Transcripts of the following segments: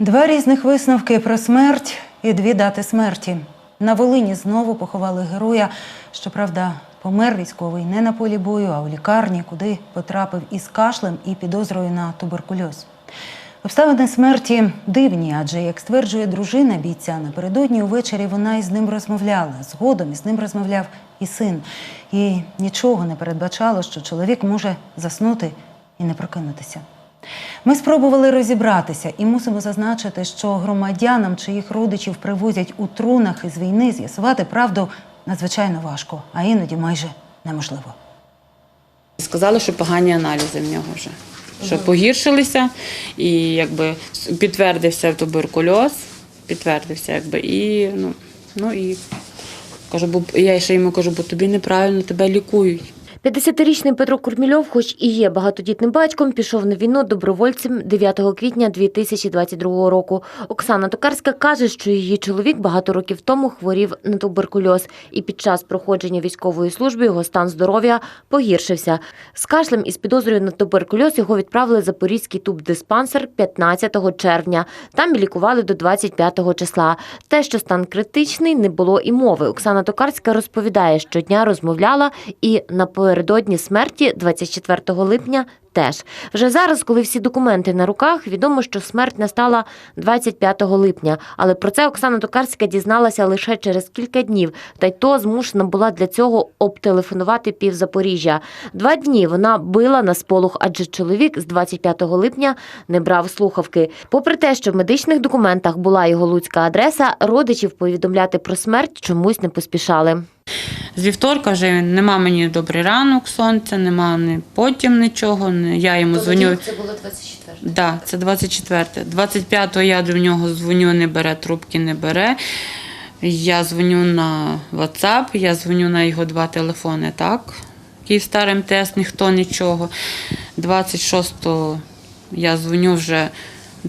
Два різних висновки про смерть і дві дати смерті. На Волині знову поховали героя. Щоправда, помер військовий не на полі бою, а у лікарні, куди потрапив із кашлем і підозрою на туберкульоз. Обставини смерті дивні, адже, як стверджує дружина бійця, напередодні увечері вона із ним розмовляла. Згодом із ним розмовляв і син. І нічого не передбачало, що чоловік може заснути і не прокинутися. Ми спробували розібратися і мусимо зазначити, що громадянам, чиїх родичів привозять у трунах із війни, з'ясувати правду надзвичайно важко, а іноді майже неможливо. Сказали, що погані аналізи в нього вже. Що погіршилися, і якби підтвердився туберкульоз, підтвердився, якби, і ну, ну і кажу, бо я ще йому кажу, бо тобі неправильно тебе лікують. 50-річний Петро Курмільов, хоч і є багатодітним батьком, пішов на війну добровольцем 9 квітня 2022 року. Оксана Токарська каже, що її чоловік багато років тому хворів на туберкульоз, і під час проходження військової служби його стан здоров'я погіршився. З кашлем із підозрою на туберкульоз його відправили в Запорізький тубдиспансер 15 червня. Там лікували до 25 числа. Те, що стан критичний, не було і мови. Оксана Токарська розповідає, що дня розмовляла і напередодні смерті, 24 липня, теж. Вже зараз, коли всі документи на руках, відомо, що смерть настала 25 липня. Але про це Оксана Токарська дізналася лише через кілька днів, та й то змушена була для цього обтелефонувати пів Запоріжжя. Два дні вона била на сполох, адже чоловік з 25 липня не брав слухавки. Попри те, що в медичних документах була його луцька адреса, родичів повідомляти про смерть чомусь не поспішали. З вівторка вже нема мені добрий ранок, сонця, нема ні потім нічого. ні- Я йому дзвоню. Це було 24. Да, це 24. 25-го я до нього дзвоню, не бере, трубки не бере. Я дзвоню на WhatsApp, я дзвоню на його два телефони, так? Київстар МТС, ніхто нічого. 26-го я дзвоню вже.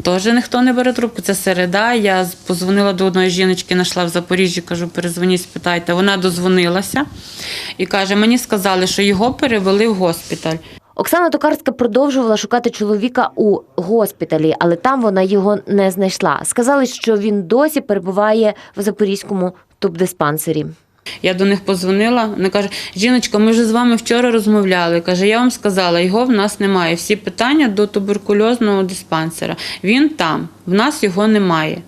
Теж ніхто не бере трубку, це середа. Я позвонила до одної жіночки, знайшла в Запоріжжі, кажу, перезвоніть, спитайте. Вона дозвонилася і каже: мені сказали, що його перевели в госпіталь. Оксана Токарська продовжувала шукати чоловіка у госпіталі, але там вона його не знайшла. Сказали, що він досі перебуває в Запорізькому тубдиспансері. Я до них позвонила. Вона каже: жіночка, ми вже з вами вчора розмовляли. Каже, я вам сказала, його в нас немає. Всі питання до туберкульозного диспансера. Він там, в нас його немає.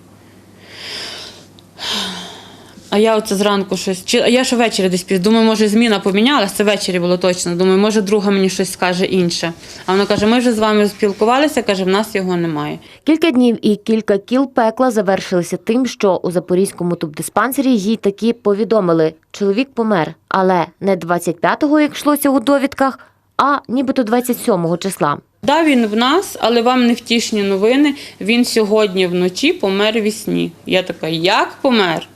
А я оце зранку щось. Чи я ще ввечері десь пів. Думаю, може, зміна помінялася. Це ввечері було точно. Думаю, може, друга мені щось скаже інше. А вона каже: ми вже з вами спілкувалися, каже, в нас його немає. Кілька днів і кілька кіл пекла завершилися тим, що у Запорізькому тубдиспансері їй таки повідомили, чоловік помер, але не 25-го, як йшлося у довідках, а нібито 27-го числа. Да, він в нас, але вам не втішні новини. Він сьогодні вночі помер вісні. Я така, як помер?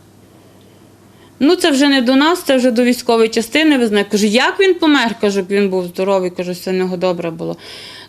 Ну, це вже не до нас, це вже до військової частини. Ви знаєте, кажу, як він помер? Кажу, він був здоровий, кажу, все в нього добре було.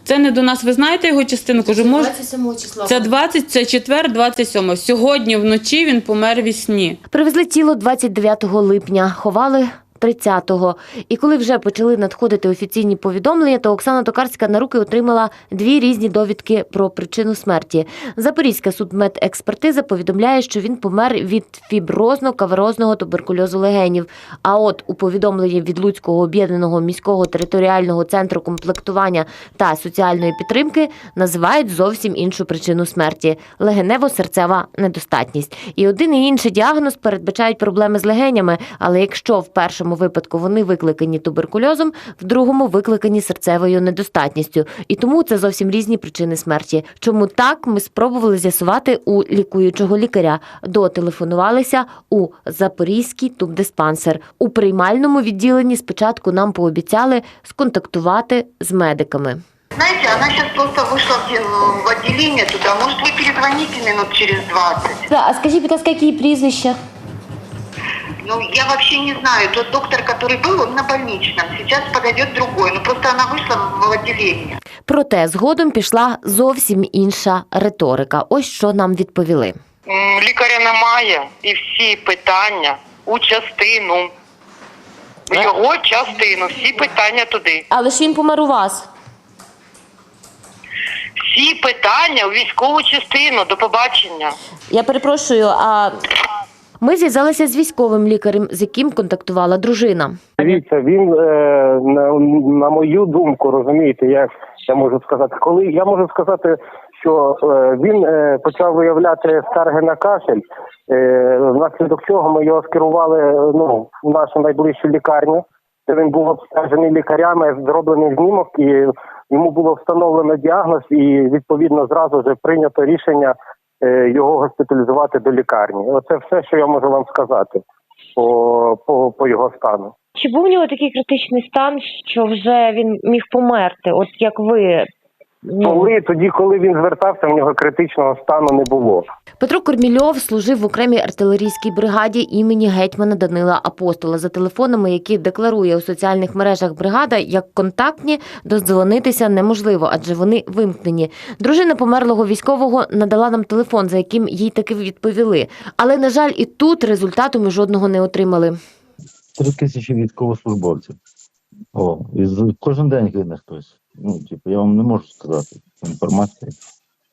Це не до нас. Ви знаєте його частину? Кажу, може, 27 числа. це 20, це четвер, 27. Сьогодні вночі він помер вісні. Привезли тіло 29 липня, ховали 30-го. І коли вже почали надходити офіційні повідомлення, то Оксана Токарська на руки отримала дві різні довідки про причину смерті. Запорізька судмедекспертиза повідомляє, що він помер від фіброзно-каверозного туберкульозу легенів. А от у повідомленні від Луцького об'єднаного міського територіального центру комплектування та соціальної підтримки називають зовсім іншу причину смерті легенево-серцева недостатність. І один і інший діагноз передбачають проблеми з легенями, але якщо в першому випадку вони викликані туберкульозом, в другому викликані серцевою недостатністю. І тому це зовсім різні причини смерті. Чому так ми спробували з'ясувати у лікуючого лікаря? Дотелефонувалися у Запорізький тубдиспансер. У приймальному відділенні спочатку нам пообіцяли сконтактувати з медиками. Знаете, она сейчас просто вышла в, де- отделение туда. Может, вы перезвоните минут через 20? А скажіть, будь ласка, які прізвища? Ну, я вообще не знаю. Тот доктор, который был, он на больничном. Сейчас подойдет другой. Ну, просто она вышла в, в отделение. Проте згодом пішла зовсім інша риторика. Ось що нам відповіли. М, Лікаря немає і всі питання у частину. В його частину, всі питання туди. Але ж він помер у вас. всі питання у військову частину. До побачення. Я перепрошую, а ми зв'язалися з військовим лікарем, з яким контактувала дружина. Дивіться, він е, на, мою думку, розумієте, як я можу сказати, коли я можу сказати, що е, він е, почав виявляти скарги на кашель. Внаслідок цього ми його скерували ну, в нашу найближчу лікарню, де він був обстежений лікарями, зроблений знімок, і йому було встановлено діагноз, і відповідно зразу ж прийнято рішення його госпіталізувати до лікарні. Оце все, що я можу вам сказати по, по, по його стану. Чи був у нього такий критичний стан, що вже він міг померти? От як ви Коли тоді, коли він звертався, в нього критичного стану не було. Петро Кормільов служив в окремій артилерійській бригаді імені гетьмана Данила Апостола. За телефонами, які декларує у соціальних мережах бригада, як контактні, додзвонитися неможливо, адже вони вимкнені. Дружина померлого військового надала нам телефон, за яким їй таки відповіли. Але на жаль, і тут результату ми жодного не отримали. Три тисячі військовослужбовців. О, і з- кожен день гине хтось. Ну, типу, я вам не можу сказати інформації.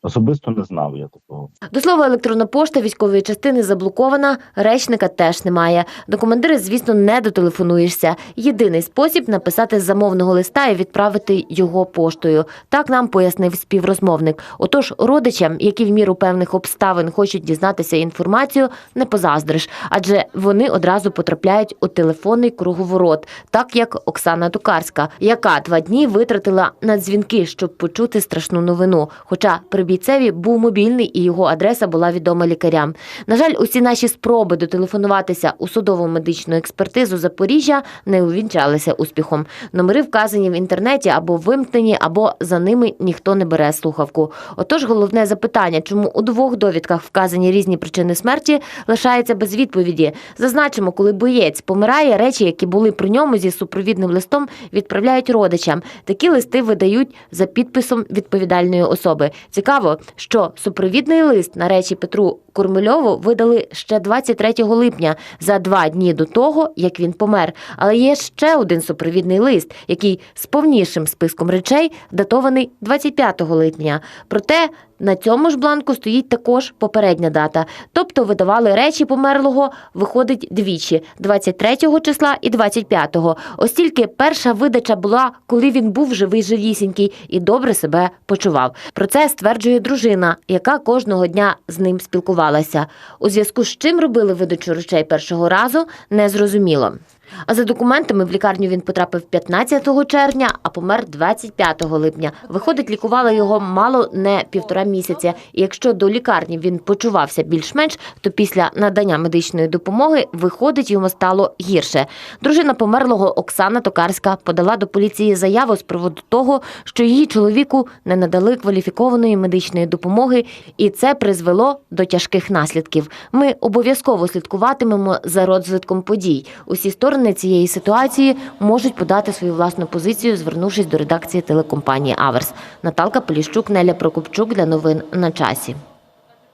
Особисто не знав я такого. До слова, електронна пошта військової частини заблокована, речника теж немає. До командира, звісно, не дотелефонуєшся. Єдиний спосіб написати замовного листа і відправити його поштою. Так нам пояснив співрозмовник. Отож, родичам, які в міру певних обставин хочуть дізнатися інформацію, не позаздриш, адже вони одразу потрапляють у телефонний круговорот, так як Оксана Токарська, яка два дні витратила на дзвінки, щоб почути страшну новину. Хоча при бійцеві був мобільний і його адреса була відома лікарям. На жаль, усі наші спроби дотелефонуватися у судову медичну експертизу Запоріжжя не увінчалися успіхом. Номери вказані в інтернеті або вимкнені, або за ними ніхто не бере слухавку. Отож, головне запитання, чому у двох довідках вказані різні причини смерті, лишається без відповіді. Зазначимо, коли боєць помирає, речі, які були при ньому зі супровідним листом, відправляють родичам. Такі листи видають за підписом відповідальної особи. Цікаво, що супровідний лист на речі Петру Курмильову видали ще 23 липня, за два дні до того, як він помер. Але є ще один супровідний лист, який з повнішим списком речей датований 25 липня. Проте на цьому ж бланку стоїть також попередня дата. Тобто видавали речі померлого, виходить двічі 23 числа і 25-го. Ось перша видача була, коли він був живий живісінький і добре себе почував. Про це стверджує дружина, яка кожного дня з ним спілкувалася. У зв'язку з чим робили видачу речей першого разу, не зрозуміло. А за документами в лікарню він потрапив 15 червня, а помер 25 липня. Виходить, лікували його мало не півтора місяця. І якщо до лікарні він почувався більш-менш, то після надання медичної допомоги виходить йому стало гірше. Дружина померлого Оксана Токарська подала до поліції заяву з приводу того, що її чоловіку не надали кваліфікованої медичної допомоги, і це призвело до тяжких наслідків. Ми обов'язково слідкуватимемо за розвитком подій. Усі сторони цієї ситуації можуть подати свою власну позицію, звернувшись до редакції телекомпанії Аверс. Наталка Поліщук, Неля Прокопчук для новин на часі.